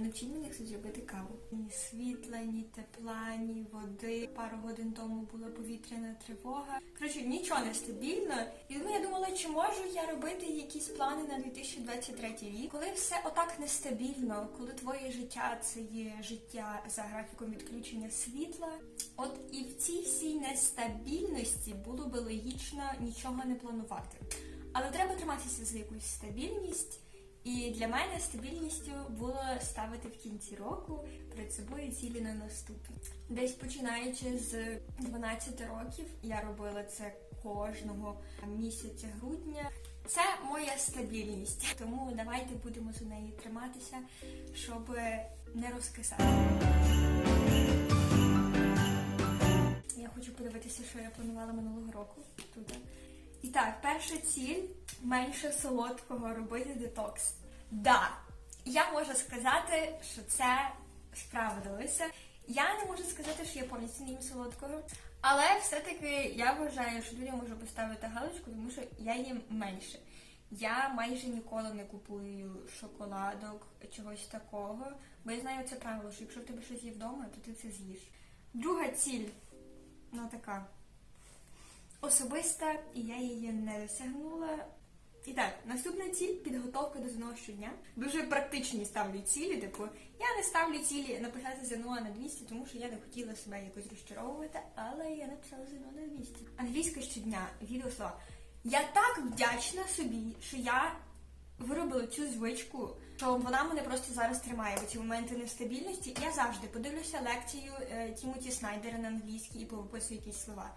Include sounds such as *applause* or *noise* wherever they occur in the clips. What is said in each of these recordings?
Навчіть мене як зробити каву. Ні світла, ні тепла, ні води. Пару годин тому була повітряна тривога. Коротше, нічого не стабільно. І тому я думала, чи можу я робити якісь плани на 2023 рік, коли все отак нестабільно, коли твоє життя це є життя за графіком відключення світла. От і в цій всій нестабільності було би логічно нічого не планувати. Але треба триматися за якусь стабільність. І для мене стабільністю було ставити в кінці року перед собою цілі на наступні. Десь починаючи з 12 років, я робила це кожного місяця грудня. Це моя стабільність, тому давайте будемо за неї триматися, щоб не розкисати. Я хочу подивитися, що я планувала минулого року. Тут. І так, перша ціль менше солодкого робити детокс. Да, я можу сказати, що це справдилося. Я не можу сказати, що я повністю не їм солодкого, але все-таки я вважаю, що людям можу поставити галочку, тому що я їм менше. Я майже ніколи не купую шоколадок, чогось такого, бо я знаю це правило, що якщо в тебе щось є вдома, то ти це з'їш. Друга ціль, ну така особиста, і я її не досягнула. І так, наступна ціль підготовка до ЗНО щодня. Дуже практичні ставлю цілі. Типу, я не ставлю цілі написати ЗНО на 200, тому що я не хотіла себе якось розчаровувати, але я написала ЗНО на 200. Англійська щодня, відеослова. Я так вдячна собі, що я виробила цю звичку, що вона мене просто зараз тримає в ці моменти нестабільності. Я завжди подивлюся лекцію е, Тімоті Снайдера на англійській і повиписую якісь слова.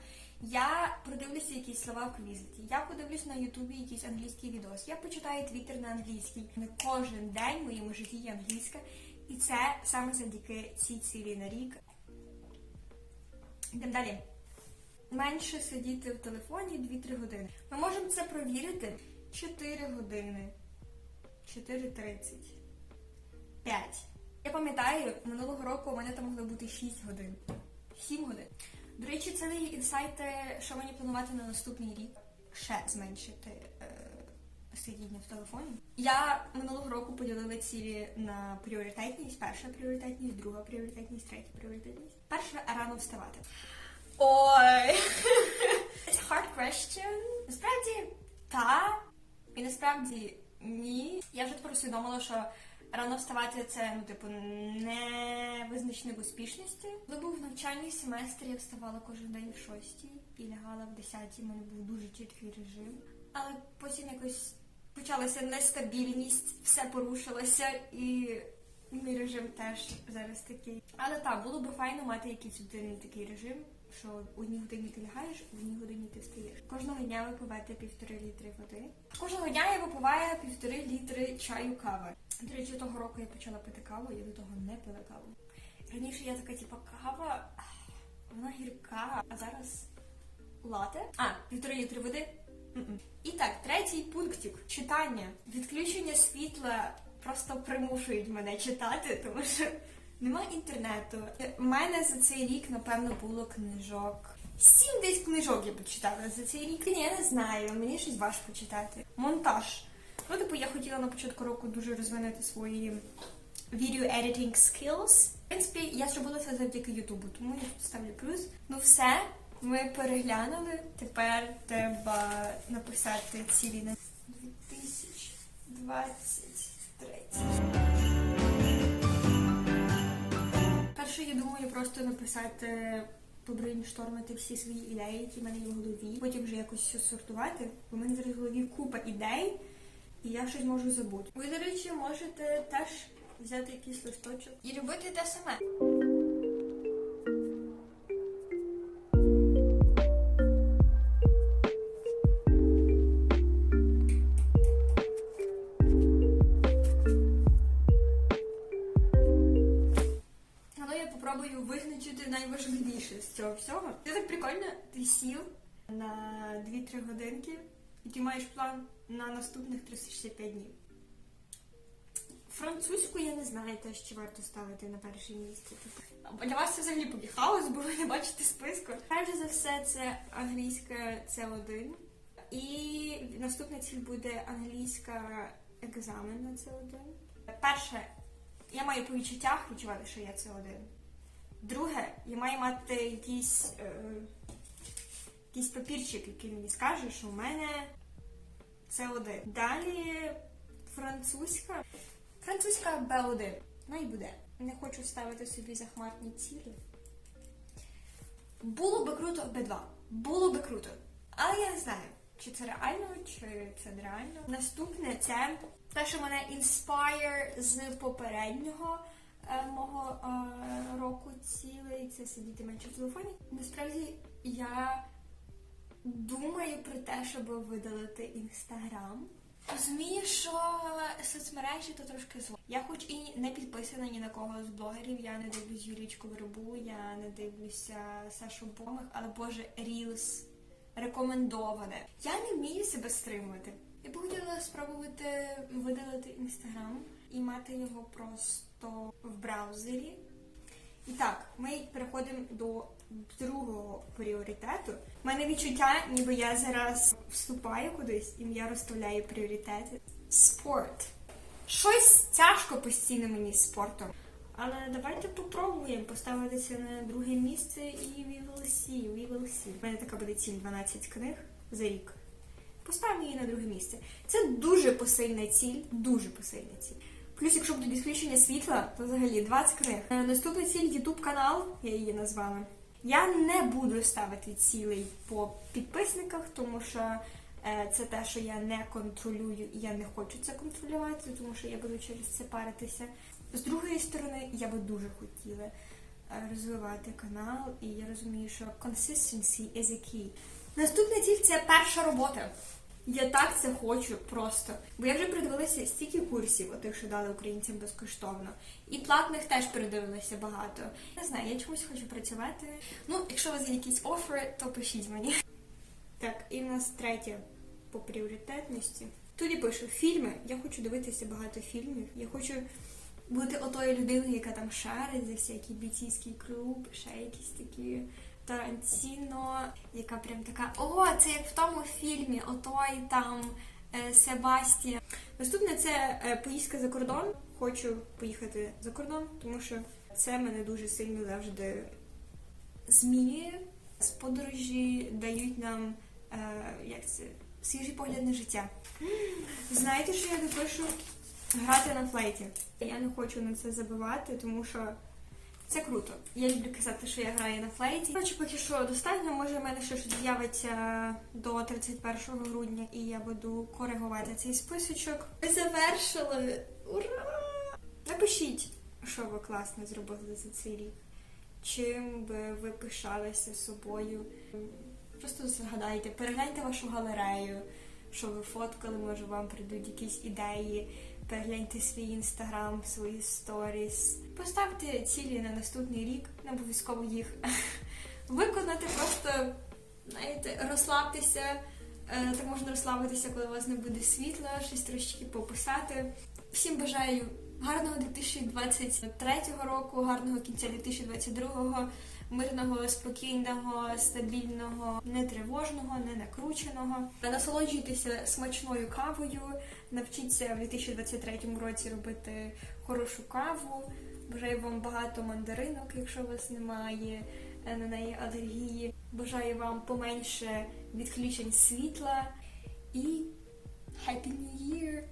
Я продивлюся якісь слова в квізиті. Я подивлюсь на Ютубі якийсь англійський відос. Я почитаю твіттер на англійській. Не кожен день в моєму житті є англійська. І це саме завдяки цій цілі на рік. Йдемо далі. Менше сидіти в телефоні 2-3 години. Ми можемо це провірити 4 години. 4.30. 5. Я пам'ятаю, минулого року у мене там могли бути 6 годин. 7 годин. До речі, це не є інсайти, що мені планувати на наступний рік. Ще зменшити е, сидіння в телефоні. Я минулого року поділила цілі на пріоритетність. Перша пріоритетність, друга пріоритетність, третя пріоритетність. Перша рано вставати. Ой! *laughs* It's a hard question. Насправді, та. І насправді ні. Я вже тепер усвідомила, що рано вставати це, ну, типу, не визначник успішності. Коли був навчальний семестр, я вставала кожен день в шостій і лягала в десятій. У мене був дуже чіткий режим. Але потім якось почалася нестабільність, все порушилося і. Мій режим теж зараз такий. Але так, було б файно мати якийсь один такий режим, що одній годині ти лягаєш, в одній годині ти встаєш. Кожного дня випивати півтори літри води. Кожного дня я випиваю півтори літри чаю кави. До речі, того року я почала пити каву, я до того не пила каву. Раніше я така, типа, кава, вона гірка, а зараз лате. А, півтори літри води. М-м. І так, третій пунктик читання. Відключення світла просто примушують мене читати, тому що нема інтернету. У мене за цей рік, напевно, було книжок. Сім десь книжок я почитала за цей рік. Я не знаю, мені щось важко читати. Монтаж. Ну, типу, я хотіла на початку року дуже розвинути свої video editing skills. В принципі, я зробила це завдяки Ютубу, тому я ставлю плюс. Ну все, ми переглянули. Тепер треба написати цілі на 2023. Перше, я думаю, просто написати, побрейнштормити всі свої ідеї, які в мене є в голові. Потім вже якось все сортувати. У мене зараз в голові купа ідей, і я щось можу забути. Ви, до речі, можете теж взяти якийсь листочок і робити те саме. Найважливіше з цього всього. Це так прикольно, ти сів на 2-3 годинки, і ти маєш план на наступних 365 днів. Французьку я не знаю теж, чи варто ставити на перше місце. Для вас це взагалі поки хаос, бо ви не бачите списку. Перше за все, це англійська С1. І наступна ціль буде англійська екзамен на С1. Перше я маю по відчуттях відчувати, що я це один. Друге, я маю мати якийсь, е, якийсь папірчик, який мені скаже, що в мене це один. Далі французька. Французька Б1. Ну і буде. Не хочу ставити собі захмарні цілі. Було би круто Б2. Було би круто. Але я не знаю, чи це реально, чи це нереально. Наступне це те, що мене інспайр з попереднього мого е, року цілий. Це сидіти менше в телефоні. Насправді я думаю про те, щоб видалити інстаграм. Розумію, що соцмережі то трошки зло. Я хоч і не підписана ні на кого з блогерів, я не дивлюсь Юлічку Вербу, я не дивлюся Сашу Бомих, але боже, Reels рекомендоване. Я не вмію себе стримувати. Я б хотіла спробувати видалити інстаграм і мати його просто в браузері. І так, ми переходимо до другого пріоритету. У мене відчуття, ніби я зараз вступаю кудись і я розставляю пріоритети. Спорт. Щось тяжко постійно мені з спортом. Але давайте попробуємо поставитися на друге місце і we will see, we will see. У мене така буде ціль 12 книг за рік. Поставимо її на друге місце. Це дуже посильна ціль, дуже посильна ціль. Плюс, якщо буде відключення світла, то взагалі 20 книг. Е, Наступна ціль YouTube канал, я її назвала. Я не буду ставити цілей по підписниках, тому що е, це те, що я не контролюю, і я не хочу це контролювати, тому що я буду через це паритися. З другої сторони, я би дуже хотіла е, розвивати канал, і я розумію, що consistency is a key. Наступна ціль це перша робота. Я так це хочу просто. Бо я вже передивилася стільки курсів, отих, що дали українцям безкоштовно. І платних теж передивилася багато. Не знаю, я чомусь хочу працювати. Ну, якщо у вас є якісь офери, то пишіть мені. Так, і в нас третє по пріоритетності. Тут я пишу фільми. Я хочу дивитися багато фільмів. Я хочу бути отою людиною, яка там шарить за всякий бійцівський клуб, ще якісь такі Тарантіно, яка прям така, о, це як в тому фільмі, отой там е, Себастія. Наступне це е, поїздка за кордон. Хочу поїхати за кордон, тому що це мене дуже сильно завжди змінює. З подорожі дають нам е, як це, свіжий погляд на життя. Знаєте, що я допишу? Грати на флейті. Я не хочу на це забивати, тому що це круто. Я люблю казати, що я граю на флейті. Коротше, поки що достатньо. Може, в мене ще щось з'явиться до 31 грудня, і я буду коригувати цей списочок. Ми завершили! Ура! Напишіть, що ви класно зробили за цей рік. Чим би ви пишалися собою. Просто згадайте, перегляньте вашу галерею, що ви фоткали, може вам прийдуть якісь ідеї. Перегляньте свій інстаграм, свої сторіс. Поставте цілі на наступний рік, не обов'язково їх *laughs* виконати, просто знаєте, розслабтеся. Е, Так можна розслабитися, коли у вас не буде світла, щось трошечки пописати. Всім бажаю гарного 2023 року, гарного кінця 2022, мирного, спокійного, стабільного, нетривожного, не накрученого. Насолоджуйтеся смачною кавою, навчіться в 2023 році робити хорошу каву. Бажаю вам багато мандаринок, якщо у вас немає е, на неї алергії. Бажаю вам поменше відключень світла і Happy New Year!